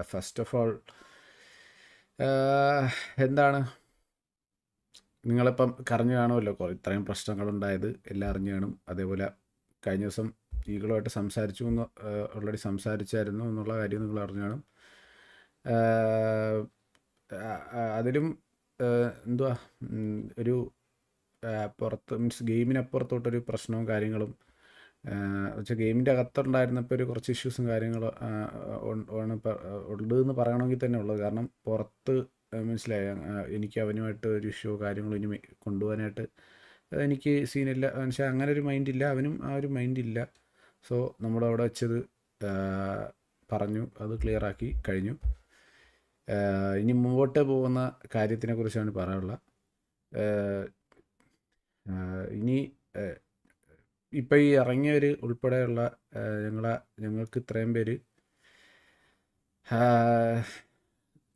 First of all എന്താണ്? നിങ്ങളിപ്പം കറിഞ്ഞു കാണുമല്ലോ? ഇത്രയും പ്രശ്നങ്ങളുണ്ടായത്. എല്ലാം അറിഞ്ഞു കാണും. അതേപോലെ കഴിഞ്ഞ ദിവസം ഈകളുമായിട്ട് സംസാരിച്ചു എന്ന് ഓൾറെഡി സംസാരിച്ചായിരുന്നു എന്നുള്ള കാര്യം നിങ്ങൾ അറിഞ്ഞു കാണും. അതിലും എന്തുവാ? ഒരു പുറത്ത് മീൻസ് ഗെയിമിനപ്പുറത്തോട്ടൊരു പ്രശ്നവും കാര്യങ്ങളും വെച്ചാൽ ഗെയിമിന്റെ അകത്തുണ്ടായിരുന്നപ്പോൾ ഒരു കുറച്ച് ഇഷ്യൂസും കാര്യങ്ങളും ആണ് ഉണ്ട് എന്ന് പറയണമെങ്കിൽ തന്നെ ഉള്ളത്. കാരണം പുറത്ത് മനസ്സിലായ? എനിക്ക് അവനുമായിട്ട് ഒരു ഇഷ്യൂ കാര്യങ്ങളും ഇനി കൊണ്ടുപോകാനായിട്ട് എനിക്ക് സീനില്ല പക്ഷേ അങ്ങനെ ഒരു മൈൻഡ് ഇല്ല. അവനും ആ ഒരു മൈൻഡ് ഇല്ല. സോ നമ്മളവിടെ വെച്ചത് പറഞ്ഞു. അത് ക്ലിയർ ആക്കി കഴിഞ്ഞു. ഇനി മുമ്പോട്ട് പോകുന്ന കാര്യത്തിനെ കുറിച്ചാണ് പറയാനുള്ളത് ഇനി ഇപ്പം ഈ ഇറങ്ങിയവർ ഉൾപ്പെടെയുള്ള ഞങ്ങളെ ഞങ്ങൾക്ക് ഇത്രയും പേര്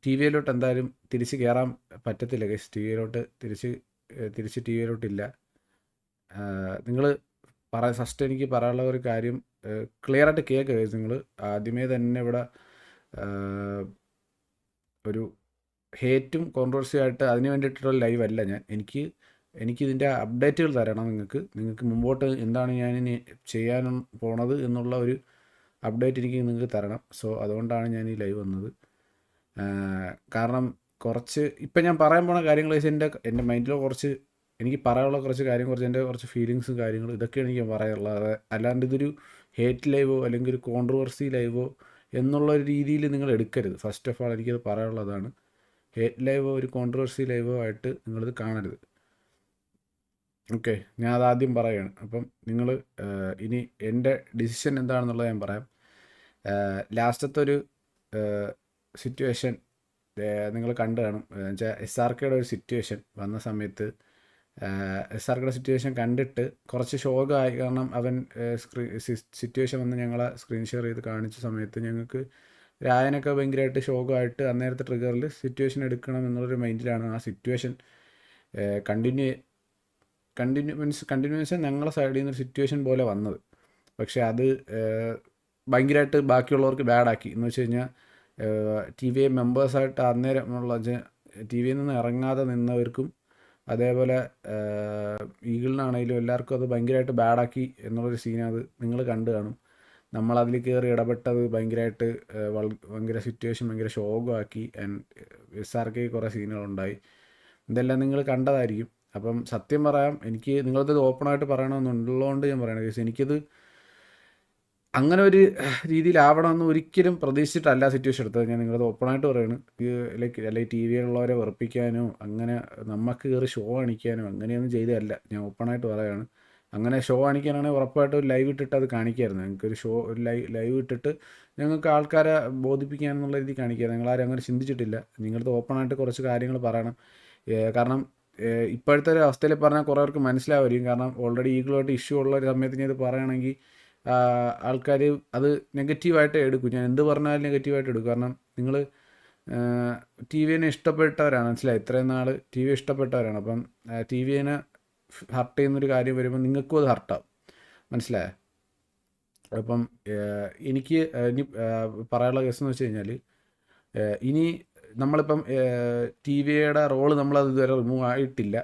ടി വിയിലോട്ട് എന്തായാലും തിരിച്ച് കയറാൻ പറ്റത്തില്ല ഗസ് ടി വിയിലോട്ട് തിരിച്ച് തിരിച്ച് ടി വിയിലോട്ടില്ല നിങ്ങൾ പറ ഫസ്റ്റ് എനിക്ക് പറയാനുള്ള ഒരു കാര്യം ക്ലിയർ ആയിട്ട് കേൾക്കുക നിങ്ങൾ ആദ്യമേ തന്നെ ഇവിടെ ഒരു ഹേറ്റും കോൺട്രവേഴ്സിയായിട്ട് അതിന് വേണ്ടിയിട്ടുള്ള ലൈവ് അല്ല ഞാൻ. എനിക്ക് എനിക്കിതിന്റെ അപ്ഡേറ്റുകൾ തരണം നിങ്ങൾക്ക്. നിങ്ങൾക്ക് മുമ്പോട്ട് എന്താണ് ഞാൻ ഇനി ചെയ്യാൻ പോണത് എന്നുള്ള ഒരു അപ്ഡേറ്റ് എനിക്ക് നിങ്ങൾക്ക് തരണം. സോ അതുകൊണ്ടാണ് ഞാൻ ഈ ലൈവ് വന്നത് കാരണം കുറച്ച് ഇപ്പം ഞാൻ പറയാൻ പോണ കാര്യങ്ങൾ വെച്ചാൽ എന്റെ എന്റെ മൈൻഡിൽ കുറച്ച് എനിക്ക് പറയാനുള്ള കുറച്ച് കാര്യം കുറച്ച് എന്റെ കുറച്ച് ഫീലിങ്സും കാര്യങ്ങളും ഇതൊക്കെയാണ് എനിക്ക് പറയാനുള്ളത് അല്ലാണ്ട് ഇതൊരു ഹേറ്റ് ലൈവോ അല്ലെങ്കിൽ ഒരു കോൺട്രവേഴ്സി ലൈവോ എന്നുള്ള ഒരു രീതിയിൽ നിങ്ങൾ എടുക്കരുത്. ഫസ്റ്റ് ഓഫ് ആൾ എനിക്കത് പറയാനുള്ളതാണ്. ഹേറ്റ് ലൈവോ ഒരു കോൺട്രവേഴ്സി ലൈവോ ആയിട്ട് നിങ്ങളിത് കാണരുത്. ഓക്കെ ഞാൻ അതാദ്യം പറയുകയാണ് അപ്പം നിങ്ങൾ ഇനി എന്റെ ഡിസിഷൻ എന്താണെന്നുള്ളത് ഞാൻ പറയാം. ലാസ്റ്റത്തെ ഒരു സിറ്റുവേഷൻ നിങ്ങൾ കണ്ടു കാണും. വെച്ചാൽ എസ് ആർ കെയുടെ ഒരു സിറ്റുവേഷൻ വന്ന സമയത്ത് എസ് ആർ കെയുടെ സിറ്റുവേഷൻ കണ്ടിട്ട് കുറച്ച് ഷോകമായി കാരണം അവൻ സ്ക്രീ സിറ്റുവേഷൻ വന്ന് ഞങ്ങളെ സ്ക്രീൻ ഷെയർ ചെയ്ത് കാണിച്ച സമയത്ത് ഞങ്ങൾക്ക് രായനൊക്കെ ഭയങ്കരമായിട്ട് ഷോകമായിട്ട് അന്നേരത്തെ ട്രിഗറിൽ സിറ്റുവേഷൻ എടുക്കണം എന്നുള്ളൊരു മൈൻഡിലാണ് ആ situation continue continue means continues ഞങ്ങളെ സൈഡിൽ നിന്ന് ഒരു സിറ്റുവേഷൻ പോലെ വന്നത്. പക്ഷേ അത് ഭയങ്കരമായിട്ട് ബാക്കിയുള്ളവർക്ക് ബാഡാക്കി എന്ന് വെച്ച് കഴിഞ്ഞാൽ ടി വി എ മെമ്പേഴ്സായിട്ട് അന്നേരം ഉള്ള ടി വിയിൽ നിന്ന് ഇറങ്ങാതെ നിന്നവർക്കും അതേപോലെ ഈഗിളിനാണെങ്കിലും എല്ലാവർക്കും അത് ഭയങ്കരമായിട്ട് ബാഡാക്കി എന്നുള്ളൊരു സീനത് നിങ്ങൾ കണ്ടു കാണും. നമ്മളതിൽ കയറി ഇടപെട്ടത് ഭയങ്കരമായിട്ട് ഭയങ്കര സിറ്റുവേഷൻ ഭയങ്കര ശോകമാക്കി ആൻഡ് എസ് ആർ കെ കുറേ സീനുകളുണ്ടായി ഇതെല്ലാം നിങ്ങൾ കണ്ടതായിരിക്കും. അപ്പം സത്യം പറയാം എനിക്ക് നിങ്ങളത് ഓപ്പണായിട്ട് പറയണമെന്നുള്ളതുകൊണ്ട് ഞാൻ പറയണ കേസ് എനിക്കത് അങ്ങനെ ഒരു രീതിയിലാവണമെന്ന് ഒരിക്കലും പ്രതീക്ഷിച്ചിട്ടല്ല സിറ്റുവേഷൻ എടുത്തത്. ഞാൻ നിങ്ങളത് ഓപ്പണായിട്ട് പറയാണ്. ലൈക്ക് അല്ലെങ്കിൽ ടി വിയിലുള്ളവരെ വെറുപ്പിക്കാനോ അങ്ങനെ നമുക്ക് കയറി ഷോ കാണിക്കാനോ അങ്ങനെയൊന്നും ചെയ്തതല്ല. ഞാൻ ഓപ്പണായിട്ട് പറയാണ്. അങ്ങനെ ഷോ കാണിക്കാനാണെങ്കിൽ ഉറപ്പായിട്ട് ഒരു ലൈവ് ഇട്ടിട്ട് അത് കാണിക്കായിരുന്നു. ഞങ്ങൾക്കൊരു ഷോ ഒരു ലൈവ് ലൈവ് ഇട്ടിട്ട് ഞങ്ങൾക്ക് ആൾക്കാരെ ബോധിപ്പിക്കാനെന്നുള്ള രീതി കാണിക്കുക നിങ്ങളാരും അങ്ങനെ ചിന്തിച്ചിട്ടില്ല. നിങ്ങളത് ഓപ്പണായിട്ട് കുറച്ച് കാര്യങ്ങൾ പറയണം. കാരണം ഇപ്പോഴത്തെ ഒരു അവസ്ഥയിൽ പറഞ്ഞാൽ കുറേ പേർക്ക് മനസ്സിലാവുമായിരിക്കും. കാരണം ഓൾറെഡി ഈഗിളുമായിട്ട് ഇഷ്യൂ ഉള്ള ഒരു സമയത്ത് ഞാൻ ഇത് പറയുകയാണെങ്കിൽ ആൾക്കാർ അത് നെഗറ്റീവായിട്ട് എടുക്കും. ഞാൻ എന്ത് പറഞ്ഞാലും നെഗറ്റീവായിട്ട് എടുക്കും. കാരണം നിങ്ങൾ ടി വിനെ ഇഷ്ടപ്പെട്ടവരാണ്. മനസ്സിലായി? ഇത്രയും നാൾ ടി വി ഇഷ്ടപ്പെട്ടവരാണ്. അപ്പം ടി വിനെ ഹർട്ട് ചെയ്യുന്നൊരു കാര്യം വരുമ്പോൾ നിങ്ങൾക്കും അത് ഹർട്ടാവും മനസ്സിലായോ? അപ്പം എനിക്ക് ഇനി പറയാനുള്ള കേസ് എന്ന് വെച്ച് കഴിഞ്ഞാൽ ഇനി നമ്മളിപ്പം ടി വിയുടെ റോൾ നമ്മളത് ഇതുവരെ റിമൂവ് ആയിട്ടില്ല.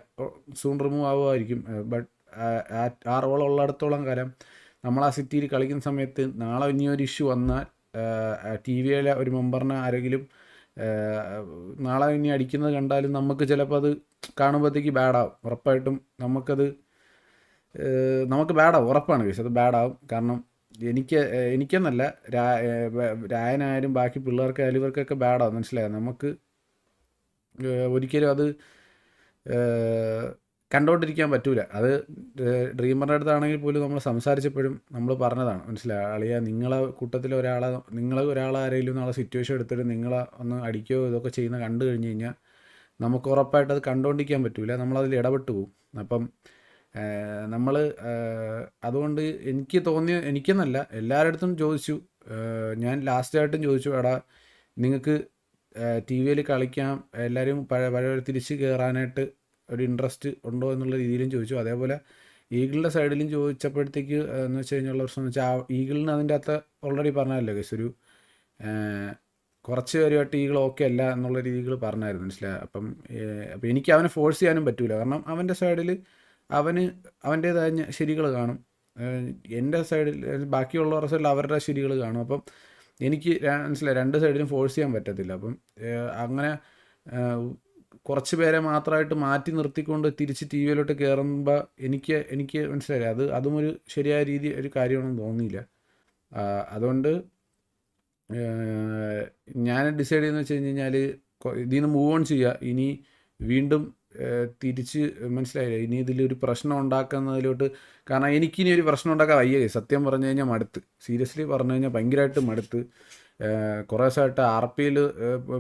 സൂൺ റിമൂവ് ആവുമായിരിക്കും. ബട്ട് ആ റോൾ ഉള്ളിടത്തോളം കാലം നമ്മൾ ആ സിറ്റിയിൽ കളിക്കുന്ന സമയത്ത് നാളെ ഇനിയൊരു ഇഷ്യൂ വന്നാൽ ടി വിയിലെ ഒരു മെമ്പറിനെ ആരെങ്കിലും നാളെ ഇനി അടിക്കുന്നത് കണ്ടാലും നമുക്ക് ചിലപ്പോൾ അത് കാണുമ്പോഴത്തേക്ക് ബാഡാവും ഉറപ്പായിട്ടും നമുക്കത് നമുക്ക് ബാഡാവും ഉറപ്പാണ് കേസ് അത് ബാഡാവും കാരണം എനിക്ക് എനിക്കെന്നല്ല രായനായാലും ബാക്കി പിള്ളേർക്കായാലും ഇവർക്കൊക്കെ ബാഡാണ് മനസ്സിലായത് നമുക്ക് ഒരിക്കലും അത് കണ്ടോണ്ടിരിക്കാൻ പറ്റൂല. അത് ഡ്രീമറിന്റെ അടുത്താണെങ്കിൽ പോലും നമ്മൾ സംസാരിച്ചപ്പോഴും നമ്മൾ പറഞ്ഞതാണ്. മനസ്സിലായി? അളിയ നിങ്ങളെ കൂട്ടത്തിൽ ഒരാളെ നിങ്ങളെ ഒരാളെ ആരെങ്കിലും നാളെ സിറ്റുവേഷൻ എടുത്തിട്ട് നിങ്ങളെ ഒന്ന് അടിക്കുകയോ ഇതൊക്കെ ചെയ്യുന്ന കണ്ടു കഴിഞ്ഞ് കഴിഞ്ഞാൽ നമുക്ക് ഉറപ്പായിട്ട് അത് കണ്ടുകൊണ്ടിരിക്കാൻ പറ്റൂല. നമ്മളതിൽ ഇടപെട്ട് പോകും അപ്പം നമ്മൾ അതുകൊണ്ട് എനിക്ക് തോന്നിയ എനിക്കെന്നല്ല എല്ലാവരുടെ അടുത്തും ചോദിച്ചു ഞാൻ ലാസ്റ്റായിട്ടും ചോദിച്ചു എടാ നിങ്ങൾക്ക് ടി വിയിൽ കളിക്കാം എല്ലാവരും പഴയ പഴയ തിരിച്ച് കയറാനായിട്ട് ഒരു ഇൻട്രസ്റ്റ് ഉണ്ടോ എന്നുള്ള രീതിയിലും ചോദിച്ചു. അതേപോലെ ഈഗിളിന്റെ സൈഡിലും ചോദിച്ചപ്പോഴത്തേക്ക് എന്ന് വെച്ച് കഴിഞ്ഞുള്ള പ്രശ്നം എന്ന് വെച്ചാൽ ഈഗിളിന് അതിന്റെ അകത്ത് ഓൾറെഡി പറഞ്ഞല്ലോ കേസ് ഒരു കുറച്ച് പേരുമായിട്ട് ഈഗിൾ ഓക്കെ അല്ല എന്നുള്ള രീതികൾ പറഞ്ഞായിരുന്നു മനസ്സിലായി? അപ്പം അപ്പം എനിക്ക് അവനെ ഫോഴ്സ് ചെയ്യാനും പറ്റൂല. കാരണം അവന്റെ സൈഡിൽ അവന് അവന്റേതായ ശരികൾ കാണും. എന്റെ സൈഡിൽ ബാക്കിയുള്ളവരുടെ സൈഡിൽ അവരുടെ ശരികൾ കാണും. അപ്പം എനിക്ക് മനസ്സിലായി രണ്ട് സൈഡിലും ഫോഴ്സ് ചെയ്യാൻ പറ്റത്തില്ല. അപ്പം അങ്ങനെ കുറച്ച് പേരെ മാത്രമായിട്ട് മാറ്റി നിർത്തിക്കൊണ്ട് തിരിച്ച് ടി വിയിലോട്ട് കയറുമ്പോൾ എനിക്ക് എനിക്ക് മനസ്സിലായി. അത് അതും ഒരു ശരിയായ രീതി ഒരു കാര്യമാണെന്ന് തോന്നിയില്ല. അതുകൊണ്ട് ഞാൻ ഡിസൈഡ് ചെയ്യുന്നത് വെച്ച് കഴിഞ്ഞ് കഴിഞ്ഞാൽ ഇതിൽ നിന്ന് മൂവ് ഓൺ ചെയ്യുക ഇനി വീണ്ടും തിരിച്ച് മനസ്സിലായില്ല? ഇനി ഇതിലൊരു പ്രശ്നം ഉണ്ടാക്കുന്നതിലോട്ട് കാരണം എനിക്കിനി ഒരു പ്രശ്നം ഉണ്ടാക്കാൻ വയ്യ. സത്യം പറഞ്ഞു കഴിഞ്ഞാൽ മടുത്ത്. സീരിയസ്ലി പറഞ്ഞു കഴിഞ്ഞാൽ ഭയങ്കരമായിട്ട് മടുത്ത്. കുറേ ദിവസമായിട്ട് ആർ പിയിൽ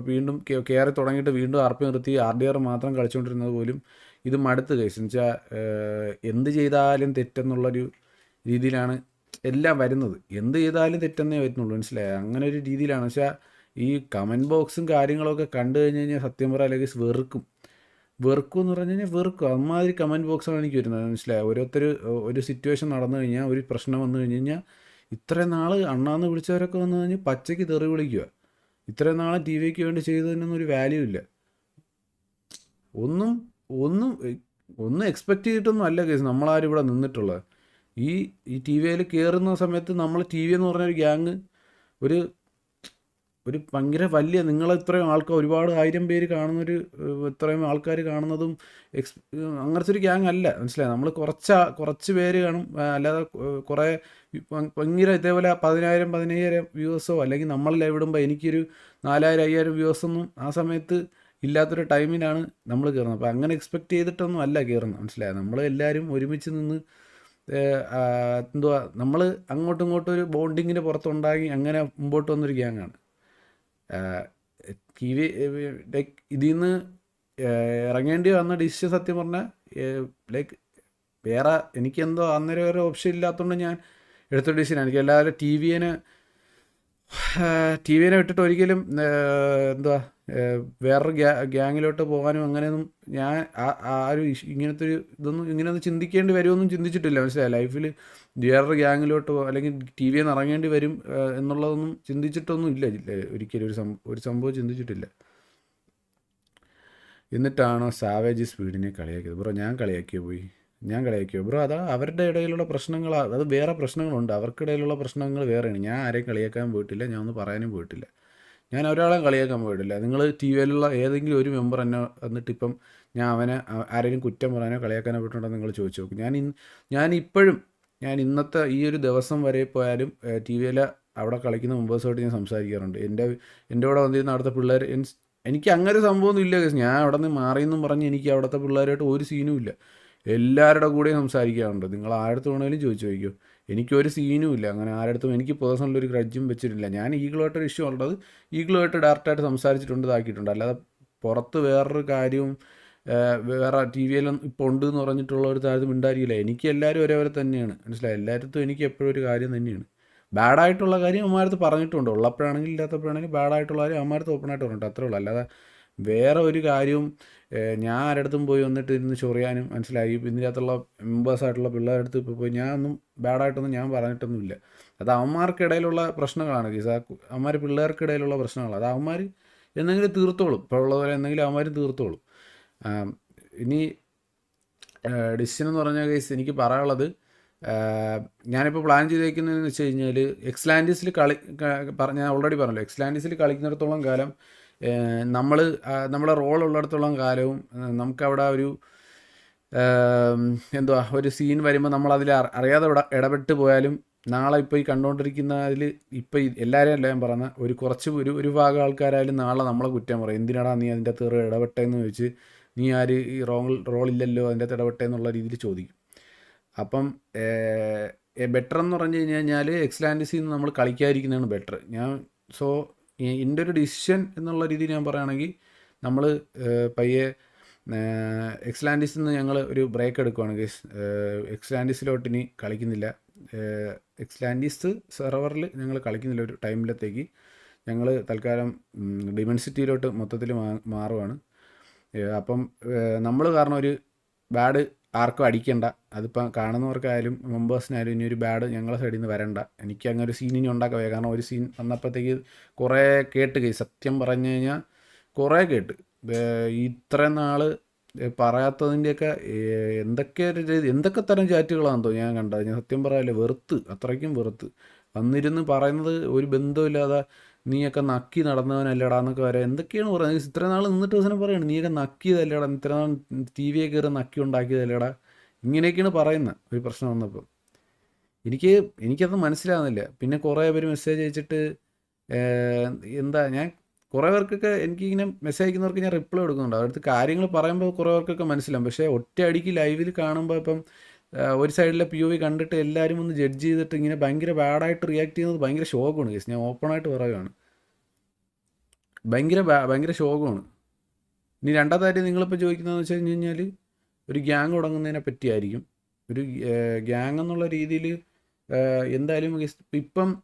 വീണ്ടും കയറി തുടങ്ങിയിട്ട് വീണ്ടും ആർ പി നിർത്തി. ആർ ഡി ആർ മാത്രം കളിച്ചുകൊണ്ടിരുന്നത് പോലും ഇത് മടുത്ത് കേസ് എന്ന് വെച്ചാൽ എന്ത് ചെയ്താലും തെറ്റെന്നുള്ളൊരു രീതിയിലാണ് എല്ലാം വരുന്നത്. എന്ത് ചെയ്താലും തെറ്റെന്നേ വരുന്നുള്ളൂ മനസ്സിലായി? അങ്ങനെ ഒരു രീതിയിലാണ്. പക്ഷേ ഈ കമന്റ് ബോക്സും കാര്യങ്ങളൊക്കെ കണ്ടു കഴിഞ്ഞ് കഴിഞ്ഞാൽ സത്യം പറയാൻ അല്ലെങ്കിൽ വെറുക്കും. വെറുക്കും എന്ന് പറഞ്ഞു കഴിഞ്ഞാൽ വെറുക്കും. അമ്മാതിരി കമന്റ് ബോക്സാണ് എനിക്ക് വരുന്നത്. മനസ്സിലായി? ഓരോരുത്തർ ഒരു സിറ്റുവേഷൻ നടന്നു കഴിഞ്ഞാൽ ഒരു പ്രശ്നം വന്നു കഴിഞ്ഞ് കഴിഞ്ഞാൽ ഇത്രയും നാൾ അണ്ണാന്ന് വിളിച്ചവരൊക്കെ വന്നു കഴിഞ്ഞാൽ പച്ചയ്ക്ക് തെറി വിളിക്കുക. ഇത്രയും നാളെ ടി വിക്ക് വേണ്ടി ചെയ്തതിനൊന്നും ഒരു വാല്യൂ ഇല്ല. ഒന്നും ഒന്നും ഒന്നും എക്സ്പെക്റ്റ് ചെയ്തിട്ടൊന്നും അല്ല കേസ്. നമ്മളാരും ഇവിടെ നിന്നിട്ടുള്ളത്. ഈ ഈ ടി വിയിൽ കയറുന്ന സമയത്ത് നമ്മൾ ടി വി എന്ന് പറഞ്ഞ ഒരു ഗ്യാങ് ഒരു ഒരു ഭയങ്കര വലിയ നിങ്ങൾ ഇത്രയും ആൾക്കാർ ഒരുപാട് ആയിരം പേര് കാണുന്നൊരു ഇത്രയും ആൾക്കാർ കാണുന്നതും എക്സ് അങ്ങനത്തെ ഒരു ഗ്യാങ് അല്ല. മനസ്സിലായി? നമ്മൾ കുറച്ച് കുറച്ച് പേര് കാണും. അല്ലാതെ കുറേ ഭയങ്കര ഇതേപോലെ പതിനായിരം പതിനയ്യായിരം വ്യൂവേഴ്സോ അല്ലെങ്കിൽ നമ്മൾ ലൈവ് ഇടുമ്പോൾ എനിക്കൊരു നാലായിരം അയ്യായിരം വ്യൂവേഴ്സൊന്നും ആ സമയത്ത് ഇല്ലാത്തൊരു ടൈമിലാണ് നമ്മൾ കയറുന്നത് അപ്പോൾ അങ്ങനെ എക്സ്പെക്റ്റ് ചെയ്തിട്ടൊന്നും അല്ല കയറുന്നത് മനസ്സിലായത് നമ്മൾ എല്ലാവരും ഒരുമിച്ച് നിന്ന് എന്തുവാ? നമ്മൾ അങ്ങോട്ടും ഇങ്ങോട്ടും ഒരു ബോണ്ടിങ്ങിന് പുറത്തുണ്ടാക്കി അങ്ങനെ മുമ്പോട്ട് വന്നൊരു ഗ്യാങ്ങാണ് ടി വി ലൈക്ക് ഇതിൽ നിന്ന് ഇറങ്ങേണ്ടി വന്ന ഡിസിഷൻ സത്യം പറഞ്ഞാൽ ലൈക്ക് വേറെ എനിക്കെന്തോ അന്നേരം ഒരു ഓപ്ഷൻ ഇല്ലാത്തതുകൊണ്ട് ഞാൻ എടുത്ത ഡിസിഷൻ എനിക്ക് എല്ലാവരും ടി വിനെ ടി വിനെ വിട്ടിട്ട് ഒരിക്കലും എന്തുവാ വേറൊരു ഗ്യാ ഗ്യാങ്ങിലോട്ട് പോകാനും അങ്ങനെയൊന്നും ഞാൻ ആ ഒരു ഇങ്ങനത്തെ ഒരു ഇതൊന്നും ഇങ്ങനെയൊന്നും ചിന്തിക്കേണ്ടി വരുമെന്നും ചിന്തിച്ചിട്ടില്ല. മനസ്സിലായി? ലൈഫിൽ വേറൊരു ഗ്യാങ്ങിലോട്ട് അല്ലെങ്കിൽ ടി വിയിൽ നിന്ന് ഇറങ്ങേണ്ടി വരും എന്നുള്ളതൊന്നും ചിന്തിച്ചിട്ടൊന്നും ഇല്ല ഒരിക്കലും ഒരു സംഭവം ഒരു സംഭവം ചിന്തിച്ചിട്ടില്ല. എന്നിട്ടാണോ സാവേജ് സ്പീഡിനെ കളിയാക്കിയത്? ബ്രോ ഞാൻ കളിയാക്കിയോ പോയി? ഞാൻ കളിയാക്കിയോ? ബ്രോ അതാ അവരുടെ ഇടയിലുള്ള പ്രശ്നങ്ങൾ അത് വേറെ പ്രശ്നങ്ങളുണ്ട്. അവർക്കിടയിലുള്ള പ്രശ്നങ്ങൾ വേറെയാണ്. ഞാൻ ആരെയും കളിയാക്കാൻ പോയിട്ടില്ല ഞാൻ ഒന്നും പറയാനും പോയിട്ടില്ല. ഞാൻ ഒരാളെയും കളിയാക്കാൻ പോയിട്ടില്ല. നിങ്ങൾ ടി വിയിലുള്ള ഏതെങ്കിലും ഒരു മെമ്പർ എന്നെ വന്നിട്ട് ഞാൻ അവനെ ആരെങ്കിലും കുറ്റം പറയാനോ കളിയാക്കാനോ പോയിട്ടുണ്ടോ നിങ്ങൾ ചോദിച്ചു നോക്കും. ഞാൻ ഞാൻ ഇപ്പോഴും ഞാൻ ഇന്നത്തെ ഈ ഒരു ദിവസം വരെ പോയാലും ടി വിയിൽ അവിടെ കളിക്കുന്ന മെമ്പേഴ്സുമായിട്ട് ഞാൻ സംസാരിക്കാറുണ്ട്. എന്റെ എന്റെ കൂടെ വന്നിരുന്ന അവിടുത്തെ പിള്ളേർ എനിക്ക് അങ്ങനെ സംഭവമൊന്നും ഇല്ല കേസ് ഞാൻ അവിടെ നിന്ന് മാറിയെന്നും പറഞ്ഞ് എനിക്ക് അവിടുത്തെ പിള്ളേരായിട്ട് ഒരു സീനും ഇല്ല. എല്ലാവരുടെ കൂടെയും സംസാരിക്കാറുണ്ട്. നിങ്ങൾ ആരുടെ വേണമെങ്കിലും ചോദിച്ചു ചോദിക്കോ. എനിക്കൊരു സീനും ഇല്ല. അങ്ങനെ ആരുടെ എനിക്ക് പേഴ്സണൽ ഒരു ഗ്രഡ്ജും വെച്ചിട്ടില്ല. ഞാൻ ഈഗിളുമായിട്ടൊരു ഇഷ്യൂ ഉള്ളത് ഈഗിളുമായിട്ട് ഡയറക്റ്റായിട്ട് സംസാരിച്ചിട്ടുണ്ട് ഇതാക്കിയിട്ടുണ്ട്. അല്ലാതെ പുറത്ത് വേറൊരു കാര്യവും വേറെ ടി വിയിലും ഇപ്പോൾ ഉണ്ട് എന്ന് പറഞ്ഞിട്ടുള്ള ഒരു താരതമ്യം ഉണ്ടായിരിക്കില്ല. എനിക്ക് എല്ലാവരും ഒരേപോലെ തന്നെയാണ്. മനസ്സിലായി? എല്ലായിടത്തും എനിക്ക് എപ്പോഴും ഒരു കാര്യം തന്നെയാണ്. ബാഡായിട്ടുള്ള കാര്യം അമ്മാരത്ത് പറഞ്ഞിട്ടുണ്ട്. ഉള്ളപ്പോഴാണെങ്കിൽ ഇല്ലാത്തപ്പോഴാണെങ്കിൽ ബാഡായിട്ടുള്ള കാര്യം അമ്മാരത്ത് ഓപ്പണായിട്ട് പറഞ്ഞിട്ട് അത്രേ ഉള്ളൂ. അല്ലാതെ വേറെ ഒരു കാര്യവും ഞാൻ ആരടുത്തും പോയി വന്നിട്ട് ഇരുന്ന് ചൊറിയാനും മനസ്സിലായി. ഇതിനകത്തുള്ള മെമ്പേഴ്സായിട്ടുള്ള പിള്ളേരുടെ അടുത്ത് ഇപ്പോൾ പോയി ഞാൻ ഒന്നും ബാഡായിട്ടൊന്നും ഞാൻ പറഞ്ഞിട്ടൊന്നുമില്ല. അത് അവന്മാർക്കിടയിലുള്ള പ്രശ്നങ്ങളാണ് ഗീസ. അവന്മാർ പിള്ളേർക്കിടയിലുള്ള പ്രശ്നങ്ങൾ അത് അവന്മാർ എന്തെങ്കിലും തീർത്തോളും. ഇപ്പോൾ ഉള്ളതുപോലെ എന്തെങ്കിലും അവന്മാരും തീർത്തോളും. ആം, ഇനി ഡിസിഷൻ എന്ന് പറഞ്ഞ കേസ് എനിക്ക് പറയാനുള്ളത് ഞാനിപ്പോൾ പ്ലാൻ ചെയ്തേക്കുന്നതെന്ന് വെച്ച് കഴിഞ്ഞാൽ എക്സ്ലാൻഡിസിൽ കളി ഞാൻ ഓൾറെഡി പറഞ്ഞല്ലോ എക്സ്ലാൻഡിസിൽ കളിക്കുന്നിടത്തോളം കാലം നമ്മൾ നമ്മുടെ റോൾ ഉള്ളിടത്തോളം കാലവും നമുക്കവിടെ ഒരു എന്തുവാ ഒരു സീൻ വരുമ്പോൾ നമ്മൾ അതിൽ അറിയാതെ ഇട ഇടപെട്ട് പോയാലും നാളെ ഇപ്പോൾ ഈ കണ്ടുകൊണ്ടിരിക്കുന്ന അതിൽ ഇപ്പോൾ എല്ലാവരെയും അല്ല ഞാൻ പറഞ്ഞ ഒരു കുറച്ച് ഒരു ഒരു ഭാഗം ആൾക്കാരായാലും നാളെ നമ്മളെ കുറ്റം പറയും. എന്തിനാടാ നീ അതിന്റെ തീർ ഇടപെട്ടേന്ന് ചോദിച്ച് നീ ആര് ഈ റോൾ റോളില്ലല്ലോ അതിന്റെ അകത്ത് ഇടപെട്ടേന്നുള്ള രീതിയിൽ ചോദിക്കും. അപ്പം ബെറ്റർ എന്ന് പറഞ്ഞു കഴിഞ്ഞ് കഴിഞ്ഞാൽ എക്സ്ലാൻഡിസിൽ നിന്ന് നമ്മൾ കളിക്കാതിരിക്കുന്നതാണ് ബെറ്റർ. ഞാൻ സോ എന്റെ ഒരു ഡിസിഷൻ എന്നുള്ള രീതിയിൽ ഞാൻ പറയുകയാണെങ്കിൽ നമ്മൾ പയ്യെ എക്സ്ലാൻഡിസിൽ നിന്ന് ഞങ്ങൾ ഒരു ബ്രേക്ക് എടുക്കുകയാണെങ്കിൽ എക്സ്ലാൻഡിസിലോട്ട് ഇനി കളിക്കുന്നില്ല. എക്സ്ലാൻഡിസ് സെർവറിൽ ഞങ്ങൾ കളിക്കുന്നില്ല. ഒരു ടൈമിലത്തേക്ക് ഞങ്ങൾ തൽക്കാലം ഡിമൻസിറ്റിയിലോട്ട് മൊത്തത്തിൽ മാറുവാണ്. അപ്പം നമ്മൾ കാരണം ഒരു ബാഡ് ആർക്കും അടിക്കണ്ട. അതിപ്പം കാണുന്നവർക്കായാലും മെമ്പേഴ്സിനായാലും ഇനി ഒരു ബാഡ് ഞങ്ങളെ സൈഡിൽ നിന്ന് വരണ്ട. എനിക്ക് അങ്ങനെ ഒരു സീൻ ഇനി ഉണ്ടാക്കാൻ വയ്യ. കാരണം ഒരു സീൻ വന്നപ്പോഴത്തേക്ക് കുറേ കേട്ട് കൈ സത്യം പറഞ്ഞു കഴിഞ്ഞാൽ കുറേ കേട്ട്. ഇത്രയും നാൾ പറയാത്തതിന്റെയൊക്കെ എന്തൊക്കെ എന്തൊക്കെ തരം ചാറ്റുകളാണെന്നോ ഞാൻ കണ്ടത്. ഞാൻ സത്യം പറയാല്ലേ വെറുത്ത്. അത്രയ്ക്കും വെറുത്ത്. വന്നിരുന്ന് പറയുന്നത് ഒരു ബന്ധമില്ലാതെ നീയൊക്കെ നക്കി നടന്നവനല്ലടാ എന്നൊക്കെ വരെ. എന്തൊക്കെയാണ് പറയുന്നത്? ഇത്ര നാൾ നിന്നിട്ട് ദിവസം പറയുന്നത് നീയൊക്കെ നക്കിയതല്ലേടാ ഇത്ര നാൾ ടി വിയെ കയറി നക്കി ഉണ്ടാക്കിയതല്ലേടാ. ഇങ്ങനെയൊക്കെയാണ് പറയുന്നത് ഒരു പ്രശ്നം വന്നപ്പോൾ എനിക്ക് എനിക്കത് മനസ്സിലാകുന്നില്ല പിന്നെ കുറേ പേര് മെസ്സേജ് അയച്ചിട്ട് എന്താ ഞാൻ കുറേ പേർക്കൊക്കെ എനിക്കിങ്ങനെ മെസ്സേജ് അയക്കുന്നവർക്ക് ഞാൻ റിപ്ലൈ കൊടുക്കുന്നുണ്ട്. അവരുടെ കാര്യങ്ങൾ പറയുമ്പോൾ കുറേ പേർക്കൊക്കെ മനസ്സിലാവും. പക്ഷേ ഒറ്റ അടിക്ക് ലൈവിൽ കാണുമ്പോൾ ഇപ്പം ഒരു സൈഡിലെ പി ഒ വി കണ്ടിട്ട് എല്ലാവരും ഒന്ന് ജഡ്ജ് ചെയ്തിട്ട് ഇങ്ങനെ ഭയങ്കര ബാഡായിട്ട് റിയാക്ട് ചെയ്യുന്നത് ഭയങ്കര ശോകമാണ് കേസ് ഞാൻ ഓപ്പണായിട്ട് പറയുകയാണ് ഭയങ്കര ഭയങ്കര ശോകമാണ് ഇനി രണ്ടാമത്തെ നിങ്ങളിപ്പോൾ ചോദിക്കുന്നതെന്ന് വെച്ച് കഴിഞ്ഞ് കഴിഞ്ഞാൽ ഒരു ഗ്യാങ് തുടങ്ങുന്നതിനെ പറ്റിയായിരിക്കും. ഒരു ഗ്യാങ് എന്നുള്ള രീതിയിൽ എന്തായാലും ഇപ്പം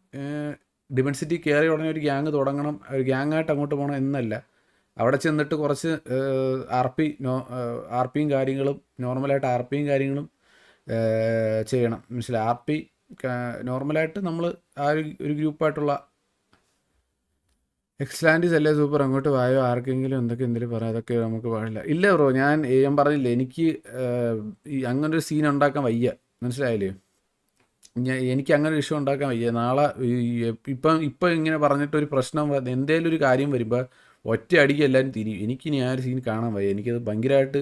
ഡിമെൻസിറ്റി കയറി ഉടനെ ഒരു ഗ്യാങ് തുടങ്ങണം ഒരു ഗ്യാങ്ങായിട്ട് അങ്ങോട്ട് പോകണം എന്നല്ല. അവിടെ ചെന്നിട്ട് കുറച്ച് ആർ പി നോ ആർ പിയും കാര്യങ്ങളും നോർമലായിട്ട് ആർ പിയും കാര്യങ്ങളും ചെയ്യണം. മനസ്സിലായി? ആർ നോർമലായിട്ട് നമ്മൾ ആ ഒരു ഗ്രൂപ്പായിട്ടുള്ള എക്സ്ലാൻഡിസ് അല്ലേ സൂപ്പർ? അങ്ങോട്ട് വായോ? ആർക്കെങ്കിലും എന്തൊക്കെ എന്തെങ്കിലും പറയാം അതൊക്കെ നമുക്ക് പാടില്ല. ഇല്ല ബ്രോ ഞാൻ ഞാൻ പറഞ്ഞില്ലേ എനിക്ക് അങ്ങനൊരു സീൻ ഉണ്ടാക്കാൻ വയ്യ. മനസ്സിലായില്ലേ? ഞാൻ എനിക്ക് അങ്ങനെ ഒരു ഇഷ്യൂ ഉണ്ടാക്കാൻ വയ്യ. നാളെ ഇപ്പം ഇപ്പം ഇങ്ങനെ പറഞ്ഞിട്ടൊരു പ്രശ്നം എന്തേലും ഒരു കാര്യം വരുമ്പോൾ ഒറ്റ അടിക്ക് എല്ലാവരും തിരിയും. എനിക്കിനി ആ ഒരു സീൻ കാണാൻ വയ്യ. എനിക്കത് ഭയങ്കരമായിട്ട്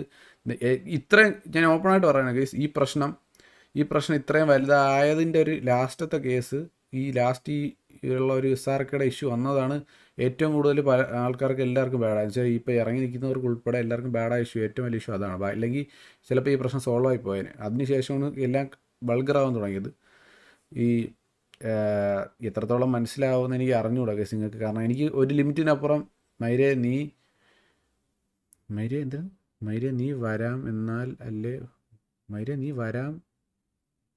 ഇത്രയും ഞാൻ ഓപ്പണായിട്ട് പറയണ കേസ് ഈ പ്രശ്നം ഈ പ്രശ്നം ഇത്രയും വലുതായതിന്റെ ഒരു ലാസ്റ്റത്തെ കേസ് ഈ ലാസ്റ്റ് ഈ ഉള്ള ഒരു വിസാർക്കയുടെ ഇഷ്യൂ വന്നതാണ് ഏറ്റവും കൂടുതൽ പല ആൾക്കാർക്ക് എല്ലാവർക്കും ബാഡായ വെച്ചാൽ ഇപ്പോൾ ഇറങ്ങി നിൽക്കുന്നവർക്ക് ഉൾപ്പെടെ എല്ലാവർക്കും ബാഡായ ഇഷ്യൂ ഏറ്റവും വലിയ ഇഷ്യൂ അതാണ്. അല്ലെങ്കിൽ ചിലപ്പോൾ ഈ പ്രശ്നം സോൾവ് ആയി പോയേനെ. അതിനുശേഷമാണ് എല്ലാം ബൾഗറാവാൻ തുടങ്ങിയത്. ഈ എത്രത്തോളം മനസ്സിലാവുമെന്ന് എനിക്ക് അറിഞ്ഞുകൂടാ കേസ് നിങ്ങൾക്ക്. കാരണം എനിക്ക് ഒരു ലിമിറ്റിനപ്പുറം മൈരേ നീ മൈരേ എന്തിനാ? മൈരെ നീ വരാം എന്നാൽ അല്ലേ? മൈരെ നീ വരാം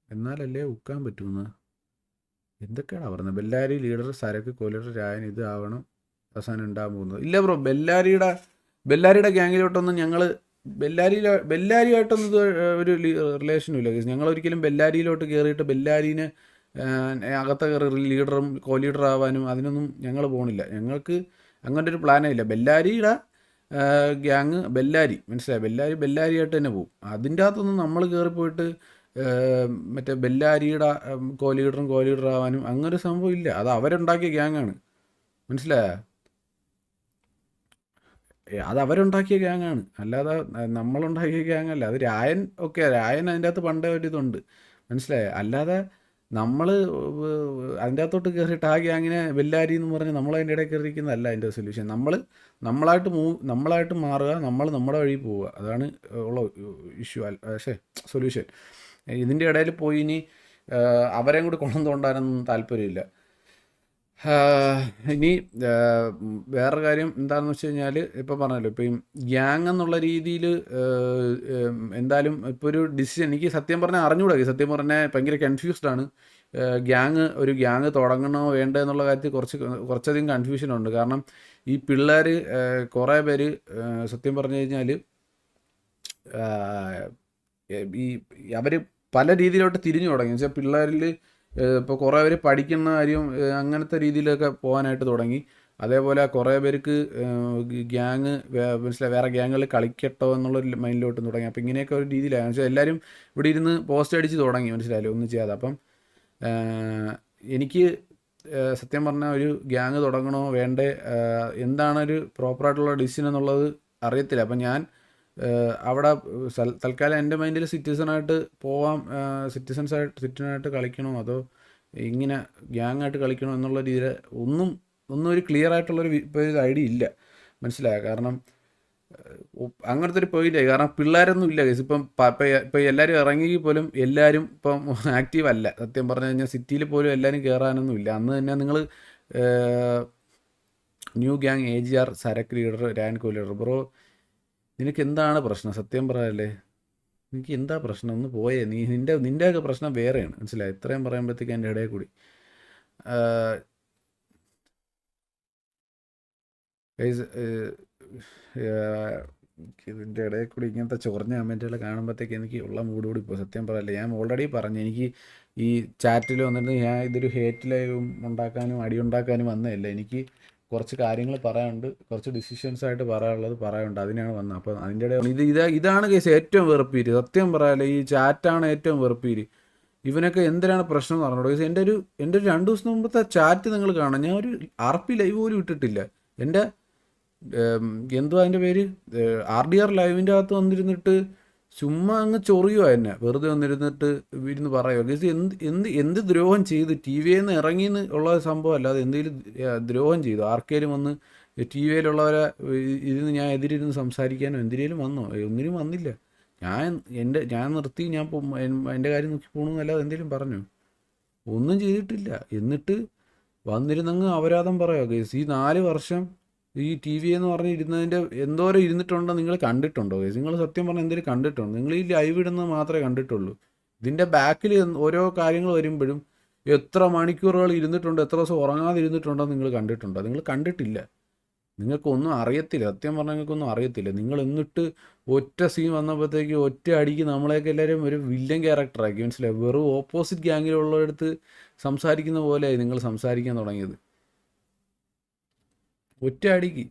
എന്നാലല്ലേ ഉക്കാൻ പറ്റുമെന്ന് എന്തൊക്കെയാണ് പറഞ്ഞത് ബെല്ലാരി ലീഡർ സരക്ക് കൊലീഡർ രായൻ ഇത് ആവണം. അവസാനം ഉണ്ടാകാൻ പോകുന്നത്. ഇല്ല ബ്രോ ബെല്ലാരിയുടെ ബെല്ലാരിയുടെ ഗ്യാങ്ങിലോട്ടൊന്നും ഞങ്ങൾ ബെല്ലാരി ബെല്ലാരിയായിട്ടൊന്നും ഇത് ഒരു റിലേഷനും ഇല്ല ഞങ്ങൾ ഒരിക്കലും ബെല്ലാരിയിലോട്ട് കയറിയിട്ട് ബെല്ലാരിനെ അകത്ത കയറി ലീഡറും കോ ലീഡർ ആവാനും അതിനൊന്നും ഞങ്ങൾ പോകണില്ല ഞങ്ങൾക്ക് അങ്ങനത്തെ ഒരു പ്ലാനേ ഇല്ല. ബെല്ലാരിയുടെ ഗ്യാങ് ബെല്ലാരി. മനസ്സിലായി? ബെല്ലാരി ബെല്ലാരിയായിട്ട് തന്നെ പോകും അതിന്റെ അകത്തൊന്നും നമ്മൾ കയറിപ്പോയിട്ട് മറ്റേ ബെല്ലാരിയുടെ കോ ലീഡറും കോ ലീഡർ ആവാനും അങ്ങനെ ഒരു സംഭവം ഇല്ല. അത് അവരുണ്ടാക്കിയ ഗ്യാങ്ങാണ്. മനസ്സിലായോ? അത് അവരുണ്ടാക്കിയ ഗ്യാങ്ങാണ്. അല്ലാതെ നമ്മളുണ്ടാക്കിയ ഗ്യാങ് അല്ല അത് രായൻ ഓക്കെ രായൻ അതിന്റെ അകത്ത് പണ്ടേ ഒരു ഇതുണ്ട്. മനസ്സിലായോ? അല്ലാതെ നമ്മൾ അതിന്റെ അകത്തോട്ട് കയറിയിട്ട് ആകെ അങ്ങനെ വെല്ലാരി എന്ന് പറഞ്ഞ് നമ്മൾ അതിന്റെ ഇടയിൽ കയറിയിരിക്കുന്നതല്ല അതിന്റെ സൊല്യൂഷൻ നമ്മൾ നമ്മളായിട്ട് മൂവ് നമ്മളായിട്ട് മാറുക നമ്മൾ നമ്മുടെ വഴി പോവുക. അതാണ് ഉള്ള ഇഷ്യൂ പക്ഷേ സൊല്യൂഷൻ ഇതിന്റെ ഇടയിൽ പോയി ഇനി അവരെയും കൂടി കൊണ്ടുവന്നുകൊണ്ടാനൊന്നും താല്പര്യമില്ല. ഇനി വേറെ കാര്യം എന്താണെന്ന് വെച്ച് കഴിഞ്ഞാൽ ഇപ്പോൾ പറഞ്ഞല്ലോ ഇപ്പം ഗ്യാങ് എന്നുള്ള രീതിയിൽ എന്തായാലും ഇപ്പോൾ ഒരു ഡിസിഷൻ എനിക്ക് സത്യം പറഞ്ഞാൽ അറിഞ്ഞുകൂടാ സത്യം പറഞ്ഞാൽ ഭയങ്കര കൺഫ്യൂസ്ഡ് ആണ്. ഗ്യാങ് ഒരു ഗ്യാങ് തുടങ്ങണോ വേണ്ടോ എന്നുള്ള കാര്യത്തിൽ കുറച്ച് കുറച്ചധികം കൺഫ്യൂഷൻ ഉണ്ട്. കാരണം ഈ പിള്ളേർ കുറേ പേര് സത്യം പറഞ്ഞു കഴിഞ്ഞാൽ ഈ അവർ പല രീതിയിലോട്ട് തിരിഞ്ഞു തുടങ്ങി. വെച്ചാൽ പിള്ളേരിൽ ഇപ്പോൾ കുറേ പേര് പഠിക്കുന്ന കാര്യം അങ്ങനത്തെ രീതിയിലൊക്കെ പോകാനായിട്ട് തുടങ്ങി. അതേപോലെ കുറേ പേർക്ക് ഗ്യാങ് മനസ്സിലായി? വേറെ ഗ്യാങ്ങുകളിൽ കളിക്കട്ടോ എന്നുള്ളൊരു മൈൻഡിലോട്ട് തുടങ്ങി. അപ്പോൾ ഇങ്ങനെയൊക്കെ ഒരു രീതിയിലാണ് വെച്ചാൽ എല്ലാവരും ഇവിടെ ഇരുന്ന് പോസ്റ്റ് അടിച്ച് തുടങ്ങി മനസ്സിലായില്ലേ? ഒന്നും ചെയ്യാതെ. അപ്പം എനിക്ക് സത്യം പറഞ്ഞാൽ ഒരു ഗ്യാങ് തുടങ്ങണോ വേണ്ടേ എന്താണ് ഒരു പ്രോപ്പറായിട്ടുള്ള ഡിസിഷൻ എന്നുള്ളത് അറിയത്തില്ല. അപ്പം ഞാൻ അവിടെ തൽക്കാലം എന്റെ മൈൻഡിൽ സിറ്റിസണായിട്ട് പോവാം സിറ്റിസൺസ് ആയിട്ട് സിറ്റിസണായിട്ട് കളിക്കണോ അതോ ഇങ്ങനെ ഗ്യാങ് ആയിട്ട് കളിക്കണോ എന്നുള്ള രീതിയിൽ ഒന്നും ഒന്നും ഒരു ക്ലിയർ ആയിട്ടുള്ളൊരു ഇപ്പോൾ ഒരു ഐഡിയ ഇല്ല. മനസ്സിലായ? കാരണം അങ്ങനത്തെ ഒരു പോയിന്റായി കാരണം പിള്ളേരൊന്നും ഇല്ല കേസ് ഇപ്പം ഇപ്പം എല്ലാവരും ഇറങ്ങിയെങ്കിൽ പോലും എല്ലാവരും ഇപ്പം ആക്റ്റീവ് അല്ല. സത്യം പറഞ്ഞു കഴിഞ്ഞാൽ സിറ്റിയിൽ പോലും എല്ലാവരും കയറാനൊന്നും ഇല്ല. അന്ന് തന്നെ നിങ്ങൾ new gang A G R സരക് leader രാൻ കോ ലീഡർ ബ്രോ നിനക്ക് എന്താണ് പ്രശ്നം? സത്യം പറയല്ലേ? എനിക്ക് എന്താ പ്രശ്നം? ഒന്ന് പോയേ. നീ നിന്റെ നിന്റെയൊക്കെ പ്രശ്നം വേറെയാണ്. മനസ്സിലായി? ഇത്രയും പറയുമ്പോഴത്തേക്ക് എന്റെ ഇടയിൽ കൂടി. ഇതിന്റെ ഇടയിൽ കൂടി ഇങ്ങനത്തെ ചൊറിഞ്ഞ കമന്റുകൾ കാണുമ്പോഴത്തേക്ക് എനിക്ക് ഉള്ള മൂഡ് കൂടി ഇപ്പോൾ സത്യം പറയല്ലേ ഞാൻ ഓൾറെഡി പറഞ്ഞു. എനിക്ക് ഈ ചാറ്റിൽ വന്നിട്ട് ഞാൻ ഇതൊരു ഹേറ്റ് ഉണ്ടാക്കാനും അടി ഉണ്ടാക്കാനും വന്നതല്ല. എനിക്ക് കുറച്ച് കാര്യങ്ങൾ പറയാനുണ്ട്. കുറച്ച് ഡിസിഷൻസ് ആയിട്ട് പറയാനുള്ളത് പറയാനുണ്ട്. അതിനാണ് വന്നത്. അപ്പോൾ അതിന്റെ ഇടയിൽ ഇത് ഇതാ ഇതാണ് കേസ് ഏറ്റവും വെറുപ്പീര്. സത്യം പറയാല്ലേ ഈ ചാറ്റാണ് ഏറ്റവും വെറുപ്പീര്. ഇവനൊക്കെ എന്തിനാണ് പ്രശ്നം എന്ന് പറഞ്ഞോളൂ കേസ് എന്റെ ഒരു എന്റെ ഒരു രണ്ട് ദിവസം മുമ്പത്തെ ചാറ്റ് നിങ്ങൾ കാണാം. ഞാൻ ഒരു ആർ പി ലൈവ് പോലും ഇട്ടിട്ടില്ല. എന്റെ എന്തുവാ അതിന്റെ പേര്? ആർ ഡി ആർ ലൈവിന്റെ അകത്ത് വന്നിരുന്നിട്ട് ചുമ്മാ അങ്ങ് ചൊറിയുക എന്നെ. വെറുതെ വന്നിരുന്നിട്ട് ഇരുന്ന് പറയുക ഗസ് എന്ത് എന്ത് എന്ത് ദ്രോഹം ചെയ്ത് ടി വിയിൽ നിന്ന് ഇറങ്ങി എന്ന് ഉള്ള സംഭവം അല്ലാതെ എന്തെങ്കിലും ദ്രോഹം ചെയ്തു. ആർക്കേലും വന്ന് ടി വിയിലുള്ളവരെ ഇരുന്ന് ഞാൻ എതിരിരുന്ന് സംസാരിക്കാനോ എന്തിനേലും വന്നോ? ഒന്നിനും വന്നില്ല. ഞാൻ എന്റെ ഞാൻ നിർത്തി ഞാൻ എന്റെ കാര്യം നോക്കി പോകണമെന്നല്ലാതെ എന്തെങ്കിലും പറഞ്ഞു? ഒന്നും ചെയ്തിട്ടില്ല. എന്നിട്ട് വന്നിരുന്നങ്ങ് അപരാധം പറയാം ഗസ് ഈ നാല് വർഷം ഈ ടി വി എന്ന് പറഞ്ഞ് ഇരുന്നതിന്റെ എന്തോരം ഇരുന്നിട്ടുണ്ടോ നിങ്ങൾ കണ്ടിട്ടുണ്ടോ? നിങ്ങൾ സത്യം പറഞ്ഞാൽ എന്തെങ്കിലും കണ്ടിട്ടുണ്ടോ? നിങ്ങൾ ഈ ലൈവ് ഇടുന്നത് മാത്രമേ കണ്ടിട്ടുള്ളൂ. ഇതിന്റെ ബാക്കിൽ ഓരോ കാര്യങ്ങൾ വരുമ്പോഴും എത്ര മണിക്കൂറുകൾ ഇരുന്നിട്ടുണ്ട് എത്ര ദിവസം ഉറങ്ങാതെ ഇരുന്നിട്ടുണ്ടോ നിങ്ങൾ കണ്ടിട്ടുണ്ടോ? നിങ്ങൾ കണ്ടിട്ടില്ല. നിങ്ങൾക്കൊന്നും അറിയത്തില്ല. സത്യം പറഞ്ഞാൽ നിങ്ങൾക്കൊന്നും അറിയത്തില്ല. നിങ്ങൾ എന്നിട്ട് ഒറ്റ സീൻ വന്നപ്പോഴത്തേക്ക് ഒറ്റ അടിക്ക് നമ്മളെയൊക്കെ എല്ലാവരും ഒരു വില്ലൻ ക്യാരക്ടറാക്കി മനസ്സിലായി? വെറും ഓപ്പോസിറ്റ് ഗ്യാങ്ങിലുള്ളവരടുത്ത് സംസാരിക്കുന്ന പോലെയായി നിങ്ങൾ സംസാരിക്കാൻ തുടങ്ങിയത്. ഒറ്റ അടിക്ക്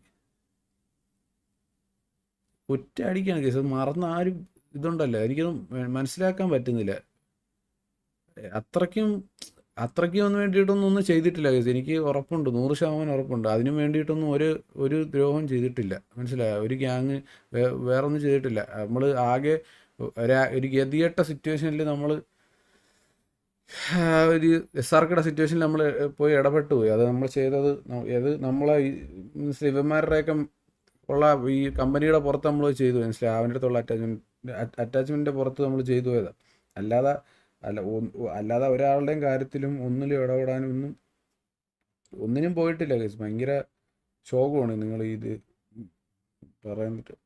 ഒറ്റ അടിക്കാണ് കേസ്. അത് മറന്ന ആരും ഇതുണ്ടല്ലോ. എനിക്കൊന്നും മനസ്സിലാക്കാൻ പറ്റുന്നില്ല. അത്രയ്ക്കും അത്രയ്ക്കും ഒന്നും വേണ്ടിയിട്ടൊന്നും ഒന്നും ചെയ്തിട്ടില്ല കേസ്. എനിക്ക് ഉറപ്പുണ്ട്. നൂറ് ശതമാനം ഉറപ്പുണ്ട്. അതിനും വേണ്ടിയിട്ടൊന്നും ഒരു ഒരു ദ്രോഹം ചെയ്തിട്ടില്ല. മനസ്സിലായ? ഒരു ഗ്യാങ് വേറൊന്നും ചെയ്തിട്ടില്ല. നമ്മൾ ആകെ ഒരു- ഒരു ഗതികെട്ട സിറ്റുവേഷനിൽ നമ്മൾ ഒരു എസ് ആർ കെയുടെ സിറ്റുവേഷനിൽ നമ്മൾ പോയി ഇടപെട്ടു പോയി. അത് നമ്മൾ ചെയ്തത് ഏത് നമ്മളെ മീൻസ് ഇവന്മാരുടെയൊക്കെ ഉള്ള ഈ കമ്പനിയുടെ പുറത്ത് നമ്മൾ ചെയ്തു മനസ്സിലായി അവന്റെ അടുത്തുള്ള അറ്റാച്ച്മെന്റ് അറ്റാച്ച്മെന്റിന്റെ പുറത്ത് നമ്മൾ ചെയ്തു പോയതാണ് അല്ലാതെ അല്ല അല്ലാതെ ഒരാളുടെയും കാര്യത്തിലും ഒന്നിലും ഇടപെടാനും ഒന്നും ഒന്നിനും പോയിട്ടില്ല കേസ് ഭയങ്കര ശോകമാണ് നിങ്ങൾ ഇത് പറയാൻ പറ്റും